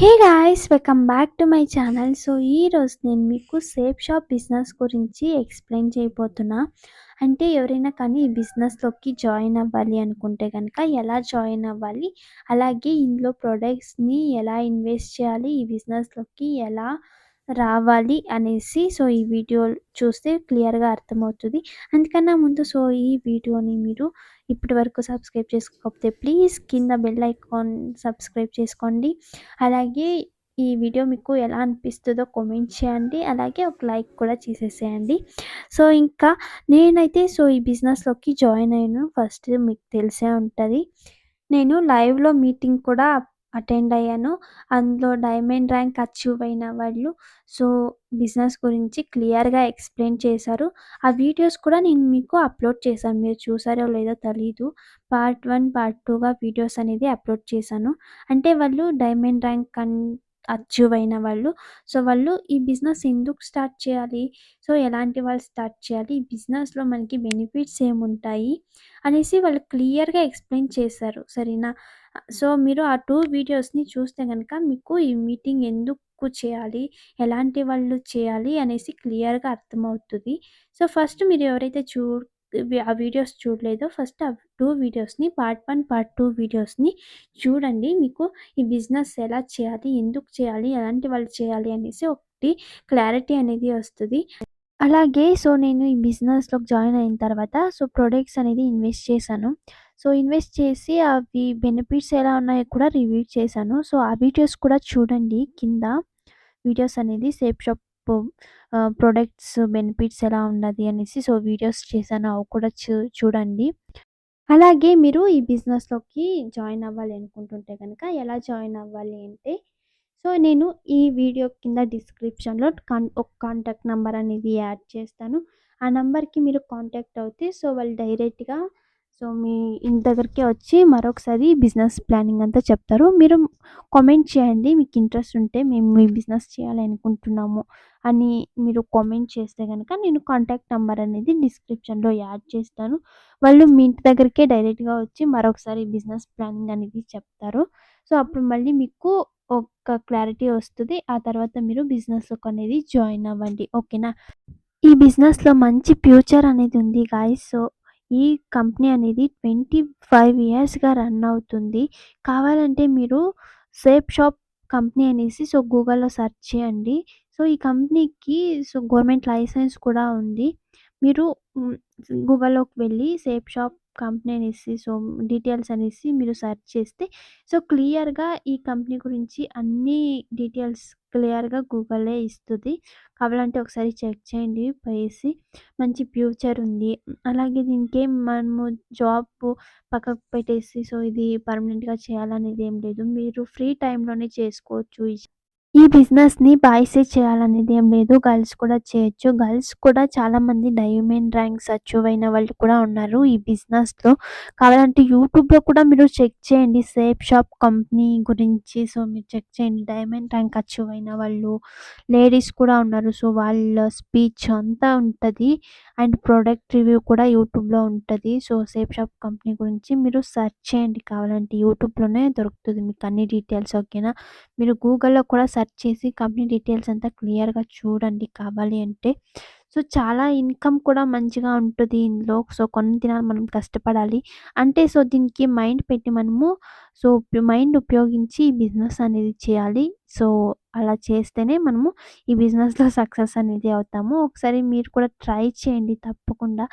Hey guys welcome back to my channel so ఈరోజు నేను మీకు సేఫ్ షాప్ బిజినెస్ గురించి ఎక్స్ప్లెయిన్ చేయబోతున్నా. అంటే ఎవరైనా కానీ ఈ బిజినెస్లోకి జాయిన్ అవ్వాలి అనుకుంటే కనుక ఎలా జాయిన్ అవ్వాలి? అలాగే ఇందులో ప్రొడక్ట్స్ని ఎలా ఇన్వెస్ట్ చేయాలి? ఈ బిజినెస్లోకి ఎలా రావాలి అనేసి సో ఈ వీడియో చూస్తే క్లియర్గా అర్థమవుతుంది. అందుకన్నా ముందు సో ఈ వీడియోని మీరు ఇప్పటి వరకు సబ్స్క్రైబ్ చేసుకోకపోతే ప్లీజ్ కింద బెల్ ఐకాన్ సబ్స్క్రైబ్ చేసుకోండి. అలాగే ఈ వీడియో మీకు ఎలా అనిపిస్తుందో కామెంట్ చేయండి. అలాగే ఒక లైక్ కూడా చేసేసేయండి. సో ఇంకా నేనైతే సో ఈ బిజినెస్లోకి జాయిన్ అయ్యాను. ఫస్ట్ మీకు తెలిసే ఉంటుంది. నేను లైవ్లో మీటింగ్ కూడా అటెండ్ అయ్యాను. అందులో డైమండ్ ర్యాంక్ అచీవ్ అయిన వాళ్ళు సో బిజినెస్ గురించి క్లియర్గా ఎక్స్ప్లెయిన్ చేశారు. ఆ వీడియోస్ కూడా నేను మీకు అప్లోడ్ చేశాను. మీరు చూసారో లేదో తెలీదు. పార్ట్ వన్ పార్ట్ టూగా వీడియోస్ అనేది అప్లోడ్ చేశాను. అంటే వాళ్ళు డైమండ్ ర్యాంక్ అన్ అచీవ్ అయిన వాళ్ళు. సో వాళ్ళు ఈ బిజినెస్ ఎందుకు స్టార్ట్ చేయాలి? సో ఎలాంటి వాళ్ళు స్టార్ట్ చేయాలి? ఈ బిజినెస్లో మనకి బెనిఫిట్స్ ఏముంటాయి? అనేసి వాళ్ళు క్లియర్గా ఎక్స్ప్లెయిన్ చేశారు. సరేనా? సో మీరు ఆ టూ వీడియోస్ని చూస్తే కనుక మీకు ఈ మీటింగ్ ఎందుకు చేయాలి? ఎలాంటి వాళ్ళు చేయాలి? అనేసి క్లియర్గా అర్థమవుతుంది. సో ఫస్ట్ మీరు ఎవరైతే చూ ఆ వీడియోస్ చూడలేదో. ఫస్ట్ ఆ టూ వీడియోస్ని పార్ట్ వన్ పార్ట్ టూ వీడియోస్ని చూడండి. మీకు ఈ బిజినెస్ ఎలా చేయాలి ఎందుకు చేయాలి ఎలాంటి వాళ్ళు చేయాలి అనేసి ఒకటి క్లారిటీ అనేది వస్తుంది. అలాగే సో నేను ఈ బిజినెస్లోకి జాయిన్ అయిన తర్వాత సో ప్రొడక్ట్స్ అనేది ఇన్వెస్ట్ చేశాను. సో ఇన్వెస్ట్ చేసి అవి బెనిఫిట్స్ ఎలా ఉన్నాయో కూడా రివ్యూ చేశాను. సో ఆ వీడియోస్ కూడా చూడండి. కింద వీడియోస్ అనేది సేఫ్ షాప్ ప్రొడక్ట్స్ బెనిఫిట్స్ ఎలా ఉన్నది అనేసి సో వీడియోస్ చేశాను. అవి కూడా చూ చూడండి. అలాగే మీరు ఈ బిజినెస్లోకి జాయిన్ అవ్వాలి అనుకుంటుంటే కనుక ఎలా జాయిన్ అవ్వాలి అంటే సో నేను ఈ వీడియో కింద డిస్క్రిప్షన్లో కాన్ ఒక కాంటాక్ట్ నెంబర్ అనేది యాడ్ చేస్తాను. ఆ నెంబర్కి మీరు కాంటాక్ట్ అవుతే సో వాళ్ళు డైరెక్ట్గా సో మీ ఇంటి దగ్గరికి వచ్చి మరొకసారి బిజినెస్ ప్లానింగ్ అంతా చెప్తారు. మీరు కామెంట్ చేయండి. మీకు ఇంట్రెస్ట్ ఉంటే మేము మీ బిజినెస్ చేయాలి అనుకుంటున్నాము అని మీరు కామెంట్ చేస్తే కనుక నేను కాంటాక్ట్ నెంబర్ అనేది డిస్క్రిప్షన్లో యాడ్ చేస్తాను. వాళ్ళు మీ ఇంటి దగ్గరికే డైరెక్ట్గా వచ్చి మరొకసారి బిజినెస్ ప్లానింగ్ అనేది చెప్తారు. సో అప్పుడు మళ్ళీ మీకు ఒక క్లారిటీ వస్తుంది. ఆ తర్వాత మీరు బిజినెస్లోకి అనేది జాయిన్ అవ్వండి. ఓకేనా? ఈ బిజినెస్లో మంచి ఫ్యూచర్ అనేది ఉంది గాయస్ సో ఈ కంపెనీ అనేది ట్వంటీ ఫైవ్ ఇయర్స్గా రన్ అవుతుంది. కావాలంటే మీరు సేఫ్ షాప్ కంపెనీ అనేసి సో గూగుల్లో సెర్చ్ చేయండి. సో ఈ కంపెనీకి సో గవర్నమెంట్ లైసెన్స్ కూడా ఉంది. మీరు గూగుల్లోకి వెళ్ళి సేఫ్ షాప్ కంపెనీ అనేసి సో డీటెయిల్స్ అనేసి మీరు సెర్చ్ చేస్తే సో క్లియర్గా ఈ కంపెనీ గురించి అన్ని డీటెయిల్స్ క్లియర్గా గూగులే ఇస్తుంది. కావాలంటే ఒకసారి చెక్ చేయండి పోయేసి. మంచి ఫ్యూచర్ ఉంది. అలాగే దీనికి మనము జాబ్ పక్కకు పెట్టేసి సో ఇది పర్మనెంట్గా చేయాలనేది ఏం లేదు. మీరు ఫ్రీ టైంలోనే చేసుకోవచ్చు. ఈ బిజినెస్ని బాయ్సే చేయాలనేది ఏం లేదు. గర్ల్స్ కూడా చేయొచ్చు. గర్ల్స్ కూడా చాలామంది డైమండ్ ర్యాంక్స్ అచీవ్ అయిన వాళ్ళు కూడా ఉన్నారు ఈ బిజినెస్లో కావాలంటే యూట్యూబ్లో కూడా మీరు చెక్ చేయండి. సేఫ్ షాప్ కంపెనీ గురించి. సో మీరు చెక్ చేయండి. డైమండ్ ర్యాంక్ అచీవ్ అయిన వాళ్ళు లేడీస్ కూడా ఉన్నారు. సో వాళ్ళ స్పీచ్ అంతా ఉంటుంది. అండ్ ప్రోడక్ట్ రివ్యూ కూడా యూట్యూబ్లో ఉంటుంది. సో సేఫ్ షాప్ కంపెనీ గురించి మీరు సెర్చ్ చేయండి. కావాలంటే యూట్యూబ్లోనే దొరుకుతుంది మీకు అన్ని డీటెయిల్స్ ఓకేనా? మీరు గూగుల్లో కూడా సెర్చ్ చేసి కంపెనీ డీటెయిల్స్ అంతా క్లియర్గా చూడండి కావాలి అంటే. సో చాలా ఇన్కమ్ కూడా మంచిగా ఉంటుంది ఇందులో. సో కొన్ని దినాలు మనం కష్టపడాలి. అంటే సో దీనికి మైండ్ పెట్టి మనము సో మైండ్ ఉపయోగించి బిజినెస్ అనేది చేయాలి. సో అలా చేస్తేనే మనము ఈ బిజినెస్లో సక్సెస్ అనేది అవుతాము. ఒకసారి మీరు కూడా ట్రై చేయండి తప్పకుండా.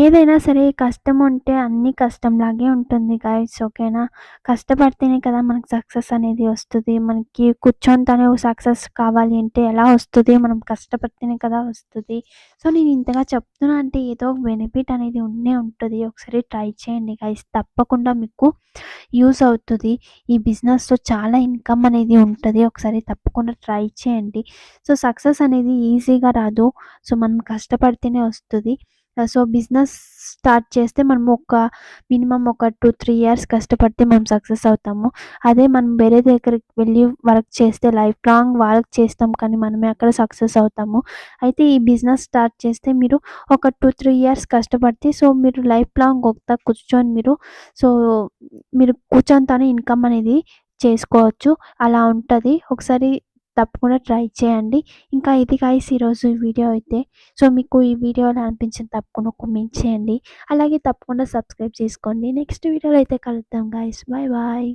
ఏదైనా సరే కష్టం ఉంటే అన్ని కష్టంలాగే ఉంటుంది గాయస్ ఓకేనా? కష్టపడితేనే కదా మనకు సక్సెస్ అనేది వస్తుంది. మనకి కూర్చొనితోనే సక్సెస్ కావాలి అంటే ఎలా వస్తుంది? మనం కష్టపడితేనే కదా వస్తుంది. సో నేను ఇంతగా చెప్తున్నా అంటే ఏదో ఒక బెనిఫిట్ అనేది ఉండే ఉంటుంది. ఒకసారి ట్రై చేయండి గాయస్ తప్పకుండా మీకు యూస్ అవుతుంది. ఈ బిజినెస్లో చాలా ఇన్కమ్ అనేది ఉంటుంది. ఒకసారి తప్పకుండా ట్రై చేయండి. సో సక్సెస్ అనేది ఈజీగా రాదు. సో మనం కష్టపడితేనే వస్తుంది. సో బిజినెస్ స్టార్ట్ చేస్తే మనం ఒక మినిమం ఒక టూ త్రీ ఇయర్స్ కష్టపడితే మనం సక్సెస్ అవుతాము. అదే మనం వేరే దగ్గరికి వెళ్ళి వర్క్ చేస్తే లైఫ్ లాంగ్ వర్క్ చేస్తాం కానీ మనమే అక్కడ సక్సెస్ అవుతాము. అయితే ఈ బిజినెస్ స్టార్ట్ చేస్తే మీరు ఒక టూ త్రీ ఇయర్స్ కష్టపడితే సో మీరు లైఫ్ లాంగ్ ఒక కూర్చొని మీరు సో మీరు కూర్చొనితోనే ఇన్కమ్ అనేది చేసుకోవచ్చు. అలా ఉంటుంది. ఒకసారి తప్పకుండా ట్రై చేయండి. ఇంకా ఇది గైస్ ఈరోజు వీడియో అయితే. సో మీకు ఈ వీడియో ఎలా అనిపించింది తప్పకుండా కమెంట్ చేయండి. అలాగే తప్పకుండా సబ్స్క్రైబ్ చేసుకోండి. నెక్స్ట్ వీడియోలో అయితే కలుద్దాం గాయస్ బాయ్ బాయ్